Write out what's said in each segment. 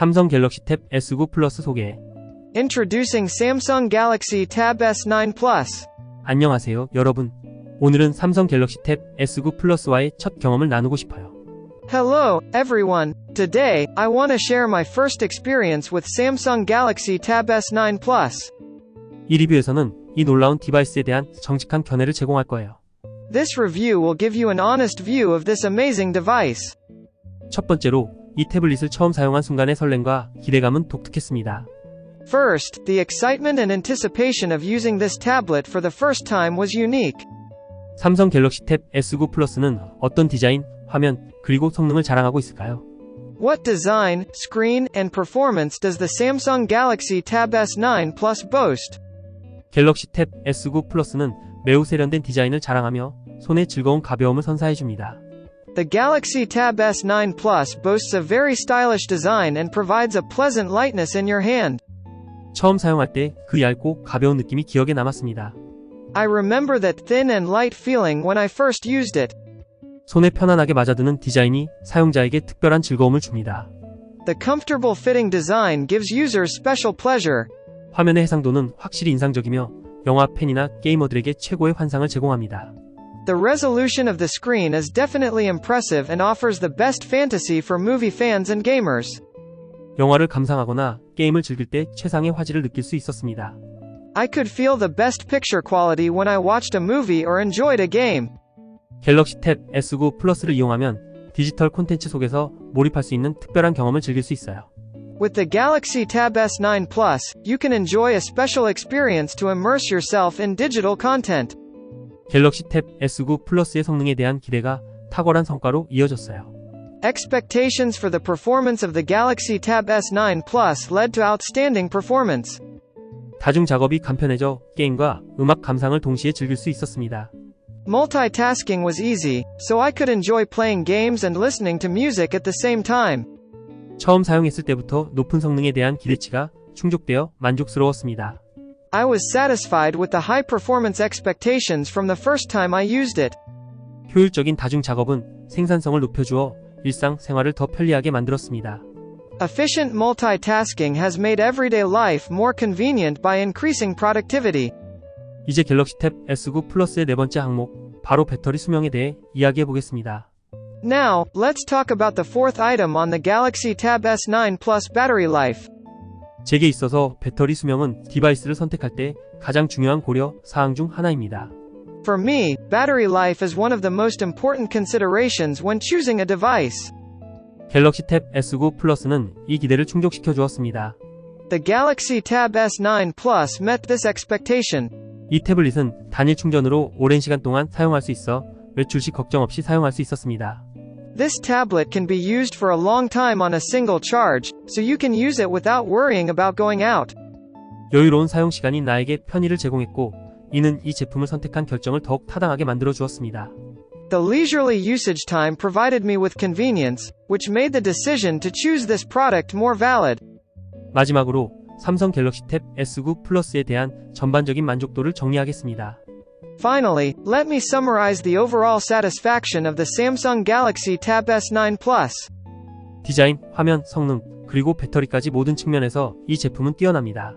삼성 갤럭시 탭 S9 플러스 소개. Introducing Samsung Galaxy Tab S9 Plus. 안녕하세요, 여러분. 오늘은 삼성 갤럭시 탭 S9 플러스와의 첫 경험을 나누고 싶어요. Hello, everyone. Today, I want to share my first experience with Samsung Galaxy Tab S9 Plus. 이 리뷰에서는 이 놀라운 디바이스에 대한 정직한 견해를 제공할 거예요. This review will give you an honest view of this amazing device. 첫 번째로 이 태블릿을 처음 사용한 순간의 설렘과 기대감은 독특했습니다. First, the excitement and anticipation of using this tablet for the first time was unique. 삼성 갤럭시 탭 S9 플러스는 어떤 디자인, 화면, 그리고 성능을 자랑하고 있을까요? What design, screen, and performance does the Samsung Galaxy Tab S9 Plus boast? 갤럭시 탭 S9 플러스는 매우 세련된 디자인을 자랑하며 손에 즐거운 가벼움을 선사해줍니다. The Galaxy Tab S9 Plus boasts a very stylish design and provides a pleasant lightness in your hand. 처음 사용할 때 그 얇고 가벼운 느낌이 기억에 남았습니다. I remember that thin and light feeling when I first used it. 손에 편안하게 맞아드는 디자인이 사용자에게 특별한 즐거움을 줍니다. The comfortable fitting design gives users special pleasure. 화면의 해상도는 확실히 인상적이며 영화 팬이나 게이머들에게 최고의 환상을 제공합니다. The resolution of the screen is definitely impressive and offers the best fantasy for movie fans and gamers. 영화를 감상하거나 게임을 즐길 때 최상의 화질을 느낄 수 있었습니다. I could feel the best picture quality when I watched a movie or enjoyed a game. 갤럭시 탭 S9 플러스를 이용하면 디지털 콘텐츠 속에서 몰입할 수 있는 특별한 경험을 즐길 수 있어요. With the Galaxy Tab S9 Plus, you can enjoy a special experience to immerse yourself in digital content. 갤럭시 탭 S9 플러스의 성능에 대한 기대가 탁월한 성과로 이어졌어요. Expectations for the performance of the Galaxy Tab S9 Plus led to outstanding performance. 다중 작업이 간편해져 게임과 음악 감상을 동시에 즐길 수 있었습니다. Multitasking was easy, so I could enjoy playing games and listening to music at the same time. 처음 사용했을 때부터 높은 성능에 대한 기대치가 충족되어 만족스러웠습니다. I was satisfied with the high performance expectations from the first time I used it. 효율적인 다중 작업은 생산성을 높여주어 일상 생활을 더 편리하게 만들었습니다. Efficient multitasking has made everyday life more convenient by increasing productivity. 이제 갤럭시 탭 S9 플러스의 네 번째 항목, 바로 배터리 수명에 대해 이야기해 보겠습니다. Now, let's talk about the fourth item on the Galaxy Tab S9 Plus battery life. 제게 있어서 배터리 수명은 디바이스를 선택할 때 가장 중요한 고려 사항 중 하나입니다. For me, battery life is one of the most important considerations when choosing a device. 갤럭시 탭 S9 플러스는 이 기대를 충족시켜 주었습니다. The Galaxy Tab S9 Plus met this expectation. 이 태블릿은 단일 충전으로 오랜 시간 동안 사용할 수 있어 외출 시 걱정 없이 사용할 수 있었습니다. This tablet can be used for a long time on a single charge, so you can use it without worrying about going out. 여유로운 사용 시간이 나에게 편의를 제공했고 이는 이 제품을 선택한 결정을 더욱 타당하게 만들어 주었습니다. The leisurely usage time provided me with convenience, which made the decision to choose this product more valid. 마지막으로 삼성 갤럭시 탭 S9 플러스에 대한 전반적인 만족도를 정리하겠습니다. Finally, let me summarize the overall satisfaction of the Samsung Galaxy Tab S9 Plus. 디자인, 화면, 성능, 그리고 배터리까지 모든 측면에서 이 제품은 뛰어납니다.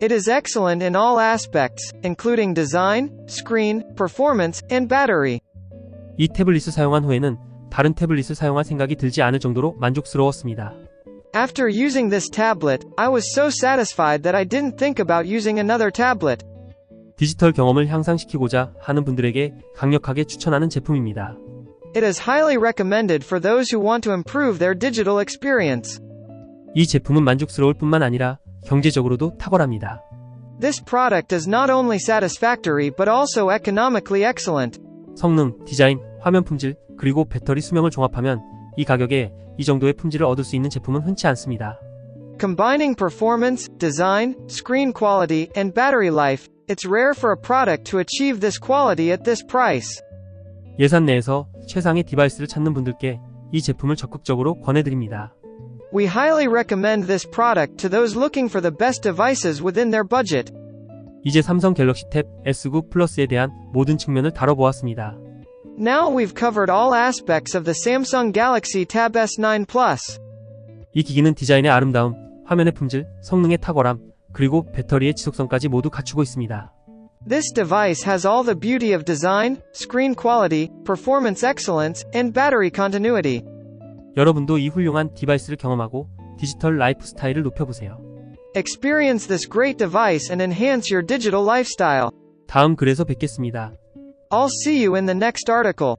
It is excellent in all aspects, including design, screen, performance, and battery. 이 태블릿을 사용한 후에는 다른 태블릿을 사용할 생각이 들지 않을 정도로 만족스러웠습니다. After using this tablet, I was so satisfied that I didn't think about using another tablet. 디지털 경험을 향상시키고자 하는 분들에게 강력하게 추천하는 제품입니다. It is highly recommended for those who want to improve their digital experience. 이 제품은 만족스러울 뿐만 아니라 경제적으로도 탁월합니다. This product is not only satisfactory but also economically excellent. 성능, 디자인, 화면 품질, 그리고 배터리 수명을 종합하면 이 가격에 이 정도의 품질을 얻을 수 있는 제품은 흔치 않습니다. Combining performance, design, screen quality, and battery life, it's rare for a product to achieve this quality at this price. 예산 내에서 최상의 디바이스를 찾는 분들께 이 제품을 적극적으로 권해드립니다. We highly recommend this product to those looking for the best devices within their budget. 이제 삼성 갤럭시 탭 S9 플러스에 대한 모든 측면을 다뤄보았습니다. Now we've covered all aspects of the Samsung Galaxy Tab S9 Plus. 이 기기는 디자인의 아름다움, 화면의 품질, 성능의 탁월함, 그리고 배터리의 지속성까지 모두 갖추고 있습니다. This device has all the beauty of design, screen quality, performance excellence, and battery continuity. 여러분도 이 훌륭한 디바이스를 경험하고 디지털 라이프 스타일을 높여보세요. Experience this great device and enhance your digital lifestyle. 다음 글에서 뵙겠습니다. I'll see you in the next article.